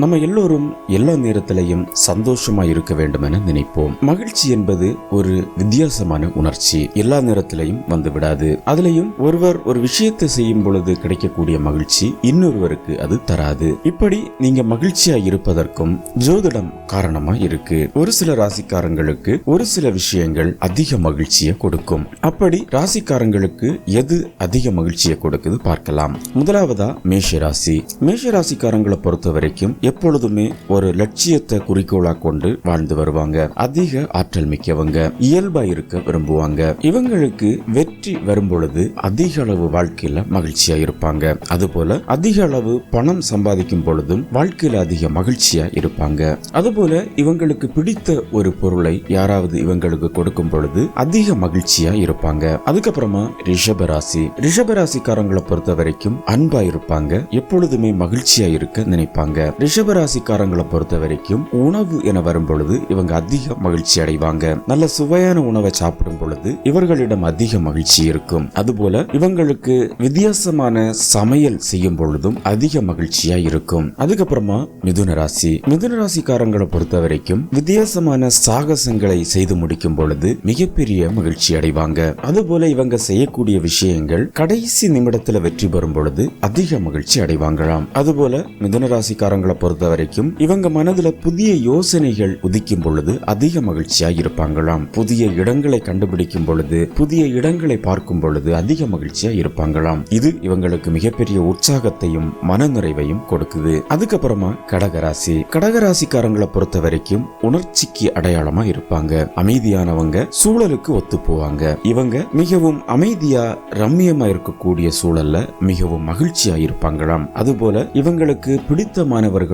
நம்ம எல்லோரும் எல்லா நேரத்திலையும் சந்தோஷமா இருக்க வேண்டும் என நினைப்போம். மகிழ்ச்சி என்பது ஒரு வித்தியாசமான உணர்ச்சி. எல்லா நேரத்திலையும் வந்து விடாது. அதுலயும் ஒருவர் ஒரு விஷயத்தை செய்யும் பொழுது கிடைக்கக்கூடிய மகிழ்ச்சி இன்னொருவருக்கு அது தராது. இப்படி நீங்க மகிழ்ச்சியா இருப்பதற்கும் ஜோதிடம் காரணமா இருக்கு. ஒரு சில ராசிக்காரங்களுக்கு ஒரு சில விஷயங்கள் அதிக மகிழ்ச்சியை கொடுக்கும். அப்படி ராசிக்காரங்களுக்கு எது அதிக மகிழ்ச்சியை கொடுக்குது பார்க்கலாம். முதலாவதா மேஷ ராசி மேஷ ராசிக்காரங்களை பொறுத்த வரைக்கும் எப்பொழுதுமே ஒரு லட்சியத்தை குறிக்கோளா கொண்டு வாழ்ந்து வருவாங்க. அதிக ஆற்றல் மிக்கவங்க இயல்பா இருக்க விரும்புவாங்க. இவங்களுக்கு வெற்றி வரும் பொழுது அதிக அளவு வாழ்க்கையில மகிழ்ச்சியா இருப்பாங்க. அதுபோல அதிக அளவு பணம் சம்பாதிக்கும் பொழுதும் வாழ்க்கையில அதிக மகிழ்ச்சியா இருப்பாங்க. அதுபோல இவங்களுக்கு பிடித்த ஒரு பொருளை யாராவது இவங்களுக்கு கொடுக்கும் பொழுது அதிக மகிழ்ச்சியா இருப்பாங்க. அதுக்கப்புறமா ரிஷபராசி. ரிஷபராசிக்காரங்களை பொறுத்த வரைக்கும் அன்பா இருப்பாங்க. எப்பொழுதுமே மகிழ்ச்சியா இருக்க நினைப்பாங்க. ரிஷபராசிக்காரங்களை பொறுத்த வரைக்கும் உணவு என வரும் பொழுது இவங்க அதிக மகிழ்ச்சி அடைவாங்க. நல்ல சுவையான உணவை சாப்பிடும் பொழுது இவர்களிடம் அதிக மகிழ்ச்சி இருக்கும். அதுபோல இவங்களுக்கு வித்தியாசமான சமையல் செய்யும் பொழுதும் அதிக மகிழ்ச்சியா இருக்கும். அதுக்கப்புறமா மிதுன ராசி. மிதுன ராசிக்காரங்களை பொறுத்த வரைக்கும் வித்தியாசமான சாகசங்களை செய்து முடிக்கும் பொழுது மிகப்பெரிய மகிழ்ச்சி அடைவாங்க. அதுபோல இவங்க செய்யக்கூடிய விஷயங்கள் கடைசி நிமிடத்துல வெற்றி பெறும் பொழுது அதிக மகிழ்ச்சி அடைவாங்களாம். அதுபோல மிதுன ராசிக்காரங்களை பொறுத்த வரைக்கும் இவங்க மனதுல புதிய யோசனைகள் உதிக்கும் பொழுது அதிக மகிழ்ச்சியா இருப்பாங்களாம் புதிய இடங்களை கண்டுபிடிக்கும் பொழுது புதிய இடங்களை பார்க்கும் பொழுது அதிக மகிழ்ச்சியா இருப்பாங்களாம் இது இவங்களுக்கு மிகப்பெரிய உற்சாகத்தையும் மனநிறைவையும் கொடுக்குது. அதுக்கப்புறமா கடகராசி. கடகராசிக்காரங்களை பொறுத்த வரைக்கும் உணர்ச்சிக்கு அடையாளமா இருப்பாங்க அமைதியானவங்க சூழலுக்கு ஒத்து போவாங்க இவங்க மிகவும் அமைதியா ரம்மியமா இருக்கக்கூடிய சூழல்ல மிகவும் மகிழ்ச்சியா இருப்பாங்களாம் அதுபோல இவங்களுக்கு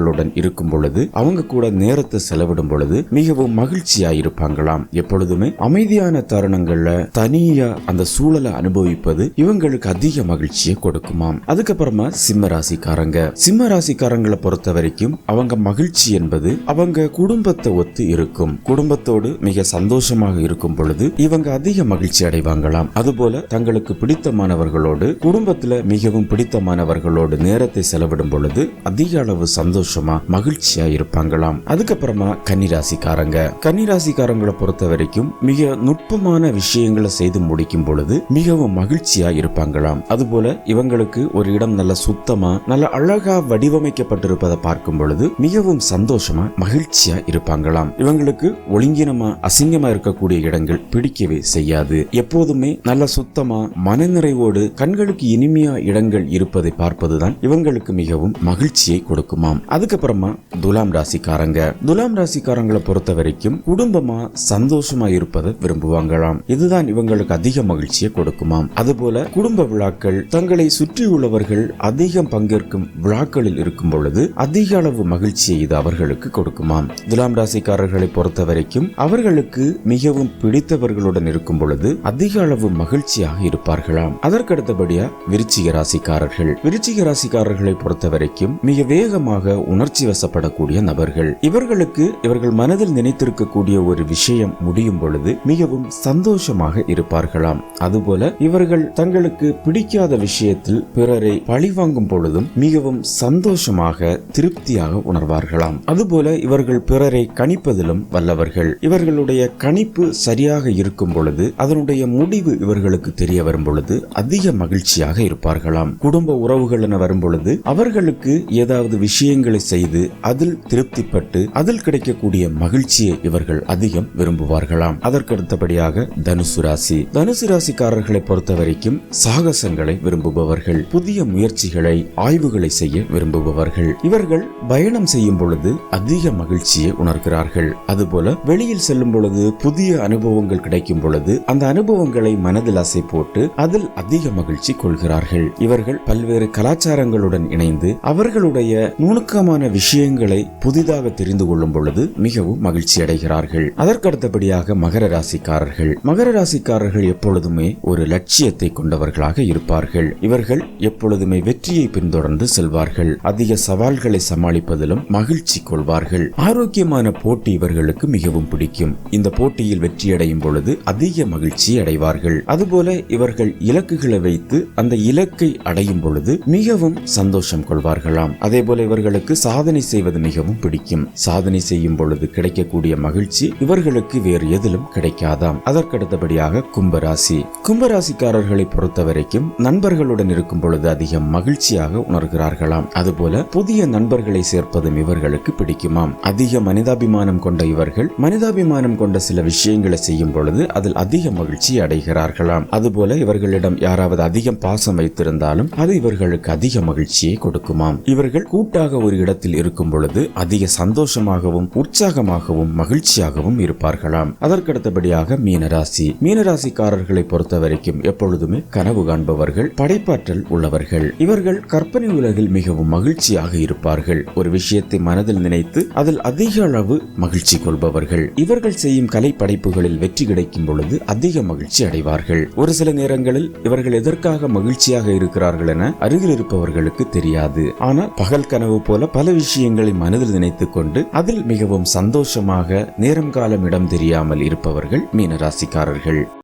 பிடித்தமானவர்களுடன் இருக்கும் பொழுது அவங்க கூட நேரத்தை செலவிடும் பொழுது மிகவும் மகிழ்ச்சியா இருப்பாங்களாம் எப்பொழுதுமே அமைதியான தருணங்கள்ல தனியா அந்த சூழலை அனுபவிப்பது இவங்களுக்கு அதிக மகிழ்ச்சியை கொடுக்குமாம். அதுக்கப்புறமா சிம்ம ராசிக்காரங்க. சிம்ம ராசிக்காரங்களை பொறுத்த வரைக்கும் அவங்க மகிழ்ச்சி என்பது அவங்க குடும்பத்தை ஒத்து இருக்கும். குடும்பத்தோடு மிக சந்தோஷமாக இருக்கும் பொழுது இவங்க அதிக மகிழ்ச்சி அடைவாங்களாம். அதுபோல தங்களுக்கு பிடித்தமானவர்களோடு குடும்பத்துல மிகவும் பிடித்தமானவர்களோடு நேரத்தை செலவிடும் பொழுது அதிக அளவு சந்தோஷம் மகிழ்ச்சியா இருப்பாங்களாம். அதுக்கப்புறமா கன்னிராசிக்காரங்க. கன்னிராசிக்காரங்களை பொறுத்த வரைக்கும் மிக நுட்பமான விஷயங்களை செய்து முடிக்கும் பொழுது மிகவும் மகிழ்ச்சியா இருப்பாங்களாம். அதுபோல இவங்களுக்கு ஒரு இடம் நல்ல சுத்தமா நல்ல அழகா வடிவமைக்கப்பட்டிருப்பதை பார்க்கும் பொழுது மிகவும் சந்தோஷமா மகிழ்ச்சியா இருப்பாங்களாம். இவங்களுக்கு ஒழுங்கினமா அசிங்கமா இருக்கக்கூடிய இடங்கள் பிடிக்கவே செய்யாது. எப்போதுமே நல்ல சுத்தமா மனநிறைவோடு கண்களுக்கு இனிமையா இடங்கள் இருப்பதை பார்ப்பதுதான் இவங்களுக்கு மிகவும் மகிழ்ச்சியை கொடுக்குமாம். அதுக்கப்புறமா துலாம் ராசிக்காரங்க. துலாம் ராசிக்காரங்களை பொறுத்த வரைக்கும் குடும்பமா சந்தோஷமா இருப்பதை விரும்புவாங்களாம். இதுதான் இவங்களுக்கு அதிக மகிழ்ச்சியை கொடுக்குமாம். அதுபோல குடும்ப விழாக்கள் தங்களை சுற்றியுள்ளவர்கள் அதிகம் பங்கேற்கும் விழாக்களில் இருக்கும் பொழுது அதிக அளவு மகிழ்ச்சியை இது அவர்களுக்கு கொடுக்குமாம். துலாம் ராசிக்காரர்களை பொறுத்த வரைக்கும் அவர்களுக்கு மிகவும் பிடித்தவர்களுடன் இருக்கும் பொழுது அதிக அளவு மகிழ்ச்சியாக இருப்பார்களாம். அதற்கடுத்தபடியா விருச்சிக ராசிக்காரர்கள். விருச்சிக ராசிக்காரர்களை பொறுத்த வரைக்கும் மிக வேகமாக உணர்ச்சி வசப்படக்கூடிய நபர்கள். இவர்களுக்கு இவர்கள் மனதில் நினைத்திருக்கக்கூடிய ஒரு விஷயம் முடியும் பொழுது மிகவும் சந்தோஷமாக இருப்பார்களாம். அதுபோல இவர்கள் தங்களுக்கு பிடிக்காத விஷயத்தில் பிறரை பழிவாங்கும் பொழுதும் மிகவும் சந்தோஷமாக திருப்தியாக உணர்வார்களாம். அதுபோல இவர்கள் பிறரை கணிப்பதிலும் வல்லவர்கள். இவர்களுடைய கணிப்பு சரியாக இருக்கும் பொழுது அதனுடைய முடிவு இவர்களுக்கு தெரிய வரும் பொழுது அதிக மகிழ்ச்சியாக இருப்பார்களாம். குடும்ப உறவுகள் என வரும் பொழுது அவர்களுக்கு ஏதாவது விஷயங்கள் செய்து அதில் திருப்திப்பட்டு அதில் கிடைக்கக்கூடிய மகிழ்ச்சியை இவர்கள் அதிகம் விரும்புவார்களாம். அதற்கடுத்தபடியாக தனுசு ராசி. தனுசு ராசிக்காரர்களை பொறுத்த வரைக்கும் சாகசங்களை விரும்புபவர்கள் புதிய முயற்சிகளை ஆய்வுகளை செய்ய விரும்புபவர்கள். இவர்கள் பயணம் செய்யும் பொழுது அதிக மகிழ்ச்சியை உணர்கிறார்கள். அதுபோல வெளியில் செல்லும் பொழுது புதிய அனுபவங்கள் கிடைக்கும் பொழுது அந்த அனுபவங்களை மனதில் அசை போட்டு அதில் அதிக மகிழ்ச்சி கொள்கிறார்கள். இவர்கள் பல்வேறு கலாச்சாரங்களுடன் இணைந்து அவர்களுடைய நுணுக்கமான விஷயங்களை புதிதாக தெரிந்து கொள்ளும் பொழுது மிகவும் மகிழ்ச்சி அடைகிறார்கள். அதற்கடுத்தபடியாக மகர ராசிக்காரர்கள். மகர ராசிக்காரர்கள் எப்பொழுதுமே ஒரு லட்சியத்தை கொண்டவர்களாக இருப்பார்கள். இவர்கள் எப்பொழுதுமே வெற்றியை பின்தொடர்ந்து செல்வார்கள். அதிக சவால்களை சமாளிப்பதிலும் மகிழ்ச்சி கொள்வார்கள். ஆரோக்கியமான போட்டி இவர்களுக்கு மிகவும் பிடிக்கும். இந்த போட்டியில் வெற்றியடையும் பொழுது அதிக மகிழ்ச்சி அடைவார்கள். அதுபோல இவர்கள் இலக்குகளை வைத்து அந்த இலக்கை அடையும் பொழுது மிகவும் சந்தோஷம் கொள்வார்களாம். அதே போல இவர்களுக்கு இவர்களுக்கு சாதனை செய்வது மிகவும் பிடிக்கும். சாதனை செய்யும் பொழுது கிடைக்கக்கூடிய மகிழ்ச்சி இவர்களுக்கு வேறு எதிலும் கிடைக்காதாம். அதற்கடுத்தபடியாக கும்பராசி. கும்பராசிக்காரர்களை பொறுத்த வரைக்கும் நண்பர்களுடன் இருக்கும் பொழுது அதிகம் மகிழ்ச்சியாக உணர்கிறார்களாம். அதுபோல புதிய நண்பர்களை சேர்ப்பதும் இவர்களுக்கு பிடிக்குமாம். அதிக மனிதாபிமானம் கொண்ட இவர்கள் மனிதாபிமானம் கொண்ட சில விஷயங்களை செய்யும் பொழுது அதில் அதிக மகிழ்ச்சி அடைகிறார்களாம். அதுபோல இவர்களிடம் யாராவது அதிகம் பாசம் வைத்திருந்தாலும் அது இவர்களுக்கு அதிக மகிழ்ச்சியை கொடுக்குமாம். இவர்கள் கூட்டாக ஒரு இடத்தில் இருக்கும் பொழுது அதிக சந்தோஷமாகவும் உற்சாகமாகவும் மகிழ்ச்சியாகவும் இருப்பார்களாம். அதற்கடுத்தபடியாக மீனராசி. மீனராசிக்காரர்களை பொறுத்த வரைக்கும் எப்பொழுதுமே கனவு காண்பவர்கள் படைப்பாற்றல் உள்ளவர்கள். இவர்கள் கற்பனை உலகில் மிகவும் மகிழ்ச்சியாக இருப்பார்கள். ஒரு விஷயத்தை மனதில் நினைத்து அதில் அதிக அளவு மகிழ்ச்சி கொள்பவர்கள். இவர்கள் செய்யும் கலை படைப்புகளில் வெற்றி கிடைக்கும் பொழுது அதிக மகிழ்ச்சி அடைவார்கள். ஒரு சில நேரங்களில் இவர்கள் எதற்காக மகிழ்ச்சியாக இருக்கிறார்கள் என அருகில் இருப்பவர்களுக்கு தெரியாது. ஆனால் பகல் கனவு போல பல விஷயங்களை மனதில் நினைத்துக் கொண்டு அதில் மிகவும் சந்தோஷமாக நேரம் காலம் இடம் தெரியாமல் இருப்பவர்கள் மீனராசிக்காரர்கள்.